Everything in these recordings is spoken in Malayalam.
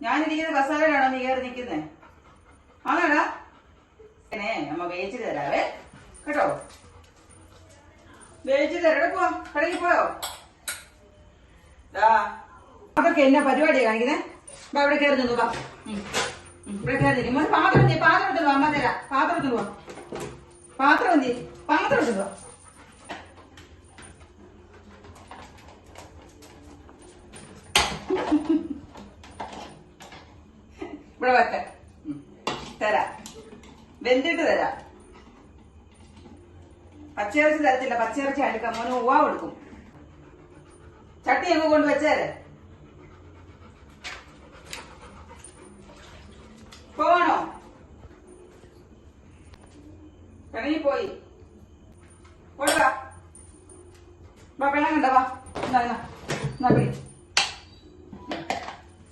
ഞാനിരിക്കുന്ന കസാരയിലാണോ നീ കയറി നിൽക്കുന്നേ ആണോടാ? അമ്മ വേവിച്ച് തരാവേ കേട്ടോ? വേച്ച് തരട പോ കടയിൽ പോയോ? അതൊക്കെ എന്നാ പരിപാടിയാ കാണിക്കുന്നേ? വാ ഇവിടെ കയറി നിന്നു വാ. ഇവിടെ കയറി നിന്നു പാത്രം പാത്രം എടുത്തു അമ്മ തരാം. പാത്രം എടുത്തു പാത്രം എന്തി? പാത്രം എടുത്തു ഇവിടെ വെക്ക. തരാം. വെന്തിട്ട് തരാം. പച്ചയിറച്ചി തരത്തില്ല. പച്ചയിറച്ചി അടുക്കാം മോന് ഉവാവ് എടുക്കും. ചട്ടി അങ്ങ് കൊണ്ട് വെച്ചേരെ. പോണോ? പിണങ്ങി പോയി. കൊടുക്ക. വാ പെണ്ണം കണ്ട വാ. എന്നാ എന്നാ എന്നാ പിടി.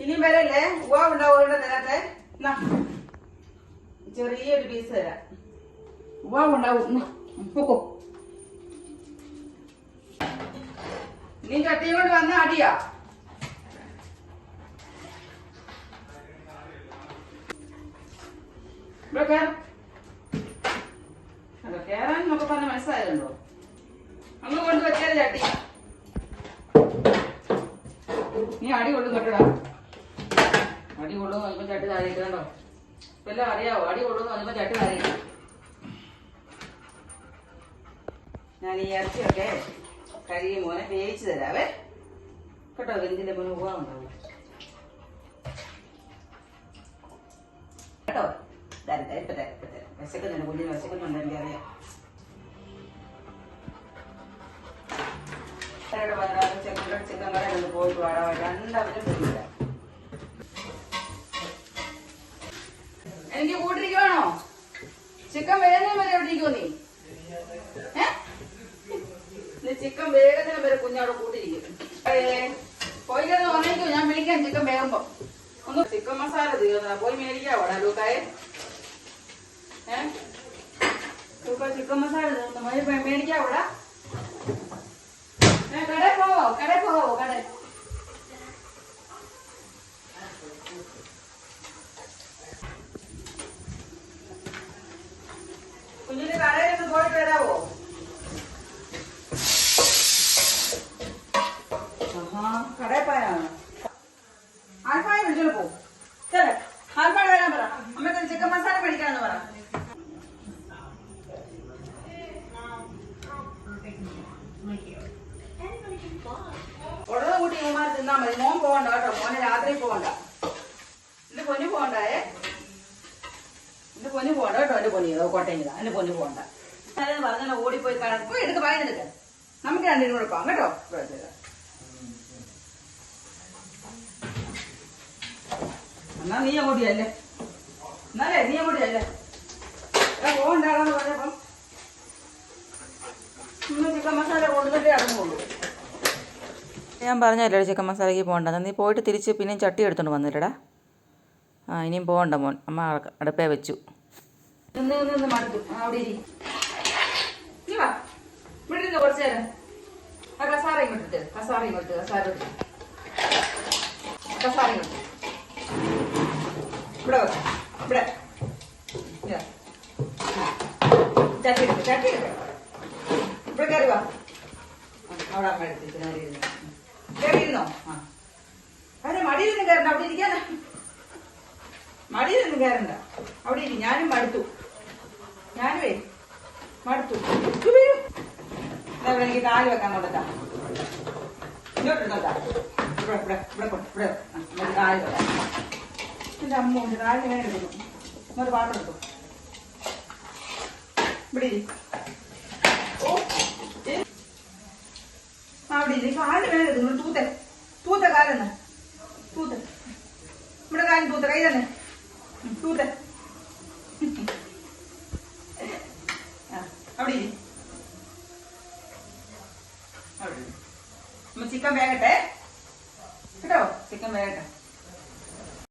ഇനിയും വരല്ലേ? ഉവാ ഉണ്ടാവും എന്നാ ചെറിയൊരു പീസ് തരാം. ഉണ്ടാവും. പൊക്കോ. നീ ചട്ടിയും കൊണ്ട് വന്ന അടിയാ. ഇവിടെ നമുക്ക് പറഞ്ഞ അങ്ങ് കൊണ്ട് വെച്ചാൽ ചട്ടി. നീ അടി കൊള്ളും കേട്ടടാ അടി കൊള്ളു അല്പം ചട്ടി താഴേക്കണ്ടോ ഇപ്പൊ എല്ലാം അറിയാവോ? അടി കൊള്ളും അല്പം ചട്ടി താഴേക്ക് ഞാൻ ഈ ഇറച്ചിയൊക്കെ കഴുകി മോനെ വേവിച്ച് തരാവേ. കേട്ടോ വെന്തിന്റെ മോനെ പോകാറുണ്ടാവും കേട്ടോ? തരാം തരാം ഇപ്പൊ തരാം ഇപ്പൊ തരാം വിശക്കുന്നുണ്ട് കുഞ്ഞിന് വിശക്കുന്നുണ്ട് എനിക്കറിയാം. ചെക്കൻ ചിക്കൻ കടയിൽ പോയിട്ട് വാടാ രണ്ടാമതും പോയില്ല ചിക്കൻ വേഗം വരെ എവിടെ ഇരിക്കുമോ നീ? ഏ? ചിക്കൻ വേഗത്തിന് വരെ കുഞ്ഞവിടെ കൂട്ടിരിക്കും പോയി കിടന്ന് ഉണങ്ങിക്കോ ഞാൻ വിളിക്കാം ചിക്കൻ വേകുമ്പോ ഒന്ന് ചിക്കൻ മസാല തീർന്ന പോയി മേടിക്കാവോ ലൂക്കായെ. ഏ? ലൂക്ക ചിക്കൻ മസാല തീർന്നു. മേടിക്കാവോടാ ഏ, കടയിൽ പോവോ കടയിൽ പോവോ കടയിൽ കുഞ്ഞിന് ആഹാ, കടയിൽ പോയാണ് ആൽഫായ വിളിച്ചോണ്ട് പോ. ചെല്ലേ ആൽഫായ വരാൻ പറ. അമ്മയ്ക്ക് ചിക്കൻ മസാല മേടിക്കാന്ന് പറ. ഉടനെ കൂട്ടി ഇവന്മാർ തിന്നാ മതി. മോൻ പോകണ്ട കേട്ടോ. മോനെ രാത്രി പോകണ്ട എന്റെ പൊന്നു പോകണ്ടായേ എന്റെ പൊന്നു പോകണ്ട കേട്ടോ. എന്റെ പൊന്നു. കോട്ടയം ചെയ്താ എന്റെ പൊന്നു പോകണ്ട പറഞ്ഞാൽ ഓടിപ്പോയി കാണാൻ. പോയി എടുക്ക് പറയുന്നെടുക്ക നമുക്ക് രണ്ടിനും കൂടെ പോകാം കേട്ടോ. എന്നാ നീ അങ്ങോട്ടിയല്ലേ എന്നാലേ നീ അങ്ങോട്ടിയല്ലേ പോകണ്ടാണെന്ന് പറഞ്ഞപ്പം ചിക്കൻ മസാല കൊണ്ടുതന്നെ അടങ്ങുള്ളൂ ഞാൻ പറഞ്ഞല്ലേ ചിക്കൻ മസാലയ്ക്ക് പോകണ്ടെന്ന് നീ പോയിട്ട് തിരിച്ച് പിന്നെയും ചട്ടി എടുത്തോണ്ട് വന്നില്ലടാ. ആ ഇനിയും പോകണ്ട മോൻ. അമ്മ അട- അടുപ്പേ വെച്ചു. നിന്ന് നിന്ന് മടുത്തു. അവിടെ ഇവിടെ കുറച്ചു നേരം? ആ കസാറ ഇങ്ങോട്ട് ഇട്ട് കസാറ ഇങ്ങോട്ട് കസാറ കസാറ ഇങ്ങോട്ട് ഇവിടെ. ഇവിടെ. ചട്ടി എടുക്ക് ചട്ടി എടുക്ക്. ഇവിടെ കയറി വാ. അവിടെ അമ്മ എടുത്തിട്ട് നേരെ ഇരുന്നു? കയറി ഇരുന്നോ ആ. അതെ മടിയിൽ നിന്ന് കയറണ്ട. അവിടെ ഇരിക്കാന. മടിയിൽ നിന്ന് കയറണ്ട. അവിടെ ഇരി. ഞാനും മടുത്തു. ഞാനുവേ മടുത്തു. ഇവിടെ എനിക്ക് കാൽ വെക്കാൻ കൊടുക്കാം ഇങ്ങോട്ട് ഇരുന്നോട്ടാ ഇവിടെ ഇവിടെ ഇവിടെ ഇവിടെ. നമുക്ക് കാൽ വെക്കാം. എന്റെ അമ്മ ഉണ്ട് കാലിന് വേണ്ടി എടുക്കുന്നു ഇങ്ങോട്ട് പാത്രം എടുത്തു ഇവിടെ അവിടെ ഇല്ല കാലിന് വേണ്ടി എടുക്കുന്നു. തൂത്തെ. തൂത്ത കാലെന്ന് തൂത്ത്. ഇവിടെ കാലിന് തൂത്ത. കൈ തന്നെ. തൂത്തെ. ചിക്കൻ വേഗട്ടെ കേട്ടോ? ചിക്കൻ വേകട്ടെ.